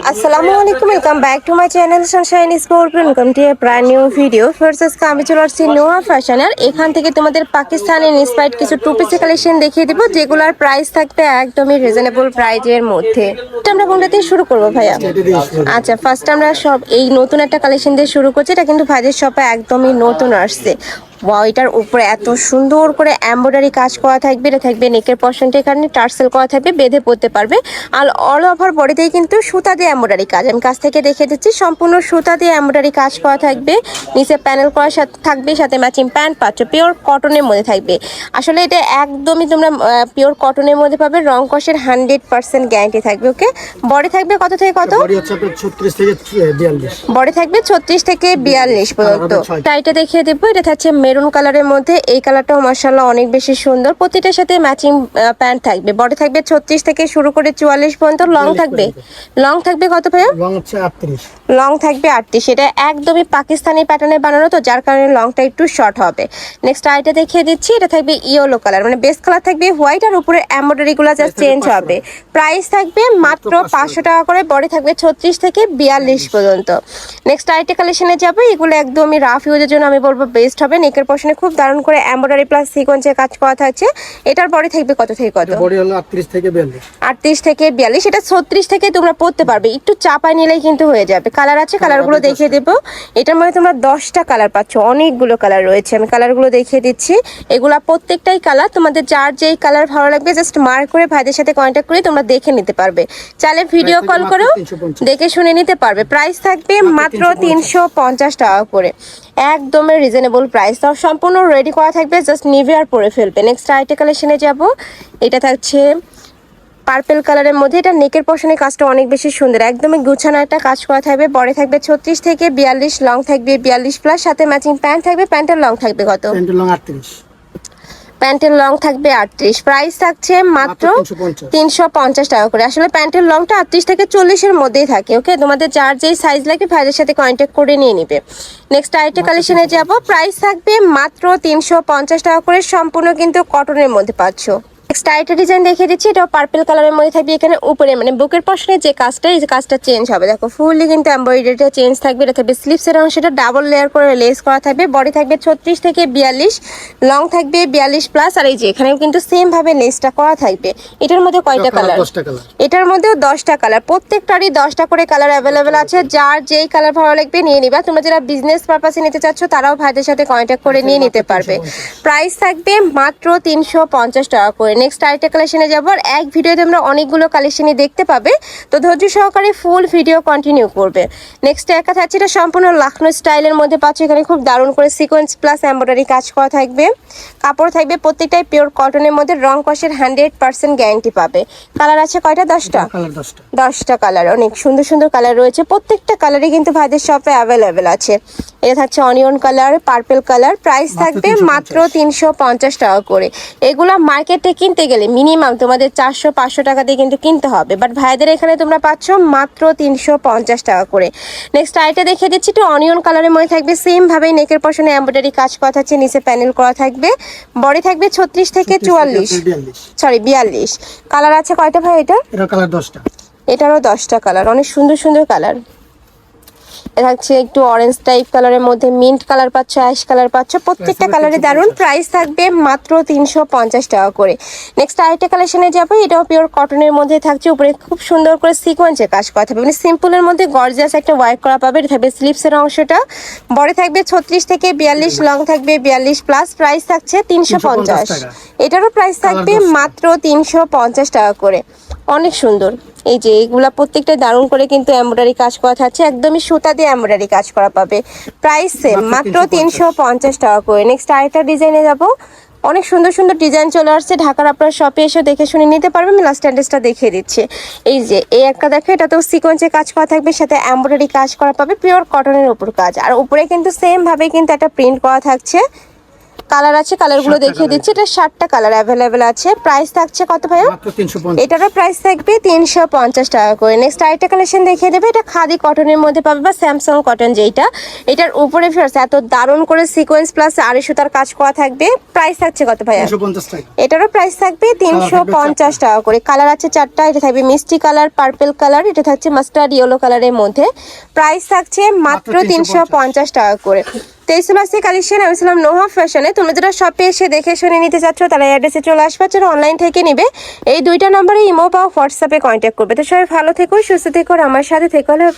আসসালামু আলাইকুম welcome back to my channel sunshine sport welcome to brand new video first আমি চলে আসছি নোয়া ফ্যাশনের এখান থেকে তোমাদের পাকিস্তানের ইন্সপায়ার্ড কিছু টু কালেকশন দেখিয়ে দিব, যেগুলোর প্রাইস থাকবে একদমই রিজনেবল প্রাইজের মধ্যে। আমরা কোনটা দিয়ে শুরু করব ভাইয়া? আচ্ছা ফার্স্ট আমরা সব এই নতুন একটা কালেকশন দিয়ে শুরু করছি, এটা কিন্তু ভাইদের শপে একদমই নতুন আসছে। ওয়াও এটার উপরে এত সুন্দর করে এমব্রয়ডারি কাজ করা থাকবে এটা থাকবে নেকের পশনটা এখানে টার্সেল করা থাকবে বেঁধে পড়তে পারবে। আর অল ওভার বডিতেই কিন্তু সুতা দিয়ে এমব্রয়ডারি কাজ। আমি কাছ থেকে দেখে দিচ্ছি সম্পূর্ণ সুতা দিয়ে এমব্রয়ডারি কাজ করা থাকবে। নিচে প্যানেল করা সাথে থাকবে সাথে ম্যাচিং প্যান্ট পাচ্ছ পিওর কটনের মধ্যে থাকবে। আসলে এটা একদমই তোমরা পিওর কটনের মধ্যে পাবে রং কষের হান্ড্রেড পার্সেন্ট গ্যারান্টি থাকবে ওকে বডি থাকবে কত থেকে কত? বডি থাকবে ছত্রিশ থেকে বিয়াল্লিশ পর্যন্ত। আরও ছয়। টাইটা দেখিয়ে দেবো এটা থাকছে মেরুন কালারের মধ্যে এই কালারটাও মার্শাল্লাহ অনেক বেশি সুন্দর। প্রতিটার সাথে ম্যাচিং প্যান্ট থাকবে। বডি থাকবে ছত্রিশ থেকে শুরু করে চুয়াল্লিশ পর্যন্ত। লং থাকবে? লং থাকবে কত ভাইয়া? লং থাকবে আটত্রিশ। এটা একদমই পাকিস্তানি প্যাটার্নে বানানো তো যার কারণে লংটা একটু শর্ট হবে। নেক্সট আইটা দেখিয়ে দিচ্ছি। এটা থাকবে ইয়েলো কালার মানে বেস্ট কালার থাকবে হোয়াইট আর উপরে এমব্রয়ডারি গুলো জাস্ট চেঞ্জ হবে। প্রাইস থাকবে মাত্র পাঁচশো। টাকা করে। বডি থাকবে ছত্রিশ থেকে বিয়াল্লিশ পর্যন্ত। নেক্সট আইটা কালেকশনে যাব। এগুলো একদমই রাফ ইউজের জন্য আমি বলব বেস্ট হবে। নেকের পশনে খুব দারুণ করে এমব্রয়ডারি প্লাস সিকোয়েন্সের কাজ করা থাকছে এটার বডি থাকবে কত থেকে কত? বডি হলো আটত্রিশ থেকে বিয়াল্লিশ। আটত্রিশ থেকে বিয়াল্লিশ। এটা ছত্রিশ থেকে তোমরা পড়তে পারবে। একটু চাপায় নিলেই কিন্তু হয়ে যাবে। কালার আছে কালারগুলো দেখিয়ে দেবো। এটার মধ্যে তোমরা দশটা কালার পাচ্ছ। অনেকগুলো কালার রয়েছে। আমি কালারগুলো দেখিয়ে দিচ্ছি। এগুলা প্রত্যেকটাই কালার তোমাদের যার যেই কালার ভালো লাগবে জাস্ট মার্ক করে ভাইদের সাথে কন্ট্যাক্ট করে তোমরা দেখে নিতে পারবে। চাইলে ভিডিও কল মাত্র করো দেখে শুনে নিতে পারবে। প্রাইস থাকবে মাত্র তিনশো পঞ্চাশ টাকা করে। একদমই রিজনেবল প্রাইস তাও সম্পূর্ণ রেডি করা থাকবে জাস্ট নিভিয়ার পরে ফেলবে। নেক্সট আইটে কালেকশনে যাব। এটা থাকছে পার্পেল কালারের মধ্যে। এটা নেকের পশনের কাজটা অনেক বেশি সুন্দর। একদমই গুছানো একটা কাজ করা থাকবে। পরে থাকবে ছত্রিশ থেকে বিয়াল্লিশ লং থাকবে বিয়াল্লিশ প্লাস সাথে ম্যাচিং প্যান্ট থাকবে। প্যান্টের লং থাকবে কত? লং আটত্রিশ। প্যান্টের লং থাকবে আটত্রিশ। প্রাইস থাকছে মাত্র মাত্র 350 তিনশো পঞ্চাশ টাকা করে। আসলে প্যান্টের লংটা আটত্রিশ থেকে চল্লিশের মধ্যেই থাকে ওকে তোমাদের যার যেই সাইজ লাগে ভাইদের সাথে কন্ট্যাক্ট করে নিয়ে নিবে। নেক্সট আরেকটা কালেকশনে যাব। প্রাইস থাকবে মাত্র তিনশো পঞ্চাশ টাকা করে সম্পূর্ণ কিন্তু কটনের মধ্যে পাচ্ছ। নেক্সট আইটা ডিজাইন দেখিয়ে দিচ্ছি এটাও পার্পেল কালারের মধ্যে থাকবে। এখানে উপরে মানে বুকের পশনের যে কাজটা এই যে কাজটা চেঞ্জ হবে। দেখো ফুললি কিন্তু এমব্রয়ডারিটা চেঞ্জ থাকবে এটা থাকবে স্লিপসের অংশটা ডাবল লেয়ার করে লেস করা থাকবে। বডি থাকবে ছত্রিশ থেকে বিয়াল্লিশ লং থাকবে বিয়াল্লিশ প্লাস আর এই যে এখানেও কিন্তু সেম ভাবে লেসটা করা থাকবে। এটার মধ্যে কয়টা কালার এটার মধ্যেও দশটা কালার প্রত্যেকটারই দশটা করে কালার অ্যাভেলেবেল আছে। যার যেই কালার ভালো লাগবে নিয়ে নিবা। তোমরা যারা বিজনেস পারপাসে নিতে চাচ্ছ তারাও ভাইদের সাথে কন্ট্যাক্ট করে নিয়ে নিতে পারবে। প্রাইস থাকবে মাত্র তিনশো পঞ্চাশ টাকা করে। নেক্সট আরেকটা কালেকশনে যাব। আর এক ভিডিওতে তোমরা অনেকগুলো কালেকশনই দেখতে পাবে। তো ধৈর্য সহকারে ফুল ভিডিও কন্টিনিউ করবে। নেক্সট একা থাকছে এটা সম্পূর্ণ লাখনো স্টাইলের মধ্যে পাচ্ছ। এখানে খুব দারুণ করে সিকোয়েন্স প্লাস এম্ব্রয়ডারি কাজ করা থাকবে। কাপড় থাকবে প্রত্যেকটাই পিওর কটনের মধ্যে। রং কষের হান্ড্রেড পার্সেন্ট গ্যারান্টি পাবে। কালার আছে কয়টা? দশটা? দশটা দশটা। কালার অনেক সুন্দর সুন্দর কালার রয়েছে। প্রত্যেকটা কালারই কিন্তু ভাইদের শপে অ্যাভেলেবেল আছে। এটা থাকছে onion colour purple colour. Price থাকবে মাত্র তিনশো পঞ্চাশ টাকা করে। এগুলো মার্কেটে কিনতে গেলে মিনিমাম তোমাদের চারশো পাঁচশো টাকা দিয়ে কিন্তু কিনতে হবে। বাট ভাইদের এখানে তোমরা পাচ্ছ মাত্র তিনশো পঞ্চাশ টাকা করে। নেক্সট আইটা দেখিয়ে দিচ্ছি একটু অনিয়ন কালারের মধ্যে থাকবে। সেম ভাবে নেকের পশনে এমব্রয়ডারি কাজ করা থাকছে নিচে প্যানেল করা থাকবে। বডি থাকবে ছত্রিশ থেকে চুয়াল্লিশ। সরি বিয়াল্লিশ। কালার আছে কয়টা ভাই এটা? এটা কালার দশটা। এটারও দশটা কালার অনেক সুন্দর সুন্দর কালার হচ্ছে একটু অরেঞ্জ টাইপ কালারের মধ্যে মিন্ট কালার পাচ্ছ অ্যাশ কালার পাচ্ছ প্রত্যেকটা কালারে দারুণ প্রাইস থাকবে মাত্র তিনশো পঞ্চাশ টাকা করে। নেক্সট আরেকটা কালেকশনে যাব এটাও পিওর কটনের মধ্যে থাকছে উপরে খুব সুন্দর করে সিকোয়েন্সের কাজ করা থাকবে। মানে সিম্পলের মধ্যে গর্জিয়াস একটা ওয়ার্ক করা পাবে এটা থাকবে স্লিপসের অংশটা। বড় থাকবে ছত্রিশ থেকে বিয়াল্লিশ লং থাকবে বিয়াল্লিশ প্লাস প্রাইস থাকছে তিনশো পঞ্চাশ এটারও প্রাইস থাকবে মাত্র তিনশো পঞ্চাশ টাকা করে। অনেক সুন্দর। এই যে এগুলা প্রত্যেকটা দারুণ করে কিন্তু এমব্রয়ডারি কাজ করা থাকছে। একদমই সুতা দিয়ে এমব্রয়ডারি কাজ করা পাবে। প্রাইস সেম মাত্র তিনশো পঞ্চাশ। টাকা করে। নেক্সট আরেকটা ডিজাইনে যাব। অনেক সুন্দর সুন্দর ডিজাইন চলে আসছে। ঢাকার আপনার শপে এসে দেখে শুনে নিতে পারবেন। আমি লাস্ট অ্যাড্রেসটা দেখিয়ে দিচ্ছি। এই যে এই একটা দেখো এটাতেও সিকোয়েন্সে কাজ করা থাকবে। সাথে এমব্রয়ডারি কাজ করা পাবে। পিওর কটনের উপর কাজ। আর উপরে কিন্তু সেম ভাবে কিন্তু একটা প্রিন্ট করা থাকছে। কালার আছে কালারগুলো দেখিয়ে দিচ্ছি। এটা ষাটটা কালার অ্যাভেলেবেল আছে। প্রাইস থাকছে কত ভাইয়া? এটারও প্রাইস থাকবে তিনশো পঞ্চাশ টাকা করে। নেক্সট আরেকটা কালেকশন দেখিয়ে দেবে। এটা খাদি কটনের মধ্যে পাবে বা স্যামসাং কটন যেইটা। এটার উপরে ফেরছে এত দারুণ করে সিকোয়েন্স প্লাস আড়ি সুতার কাজ করা থাকবে। প্রাইস থাকছে কত ভাইয়া? এটারও প্রাইস থাকবে তিনশো পঞ্চাশ টাকা করে। কালার আছে চারটা। এটা থাকবে মিষ্টি কালার পার্পেল কালার এটা থাকছে মাস্টার্ড ইয়েলো কালারের মধ্যে। প্রাইস থাকছে মাত্র তিনশো পঞ্চাশ টাকা করে। তেইশ মাসে কালেকশন আমি ছিলাম নোহা ফ্যাশনে তুমি যারা শপে এসে দেখে শুনে নিতে চাচ্ছ তারা অ্যাড্রেসে চলে আসবে যারা অনলাইন থেকে নিবে। এই দুইটা নম্বরে ইমো বা হোয়াটসঅ্যাপে কন্ট্যাক্ট করবে। তো সবাই ভালো থেকো, সুস্থ থেকো আমার সাথে থেকো। হ্যালো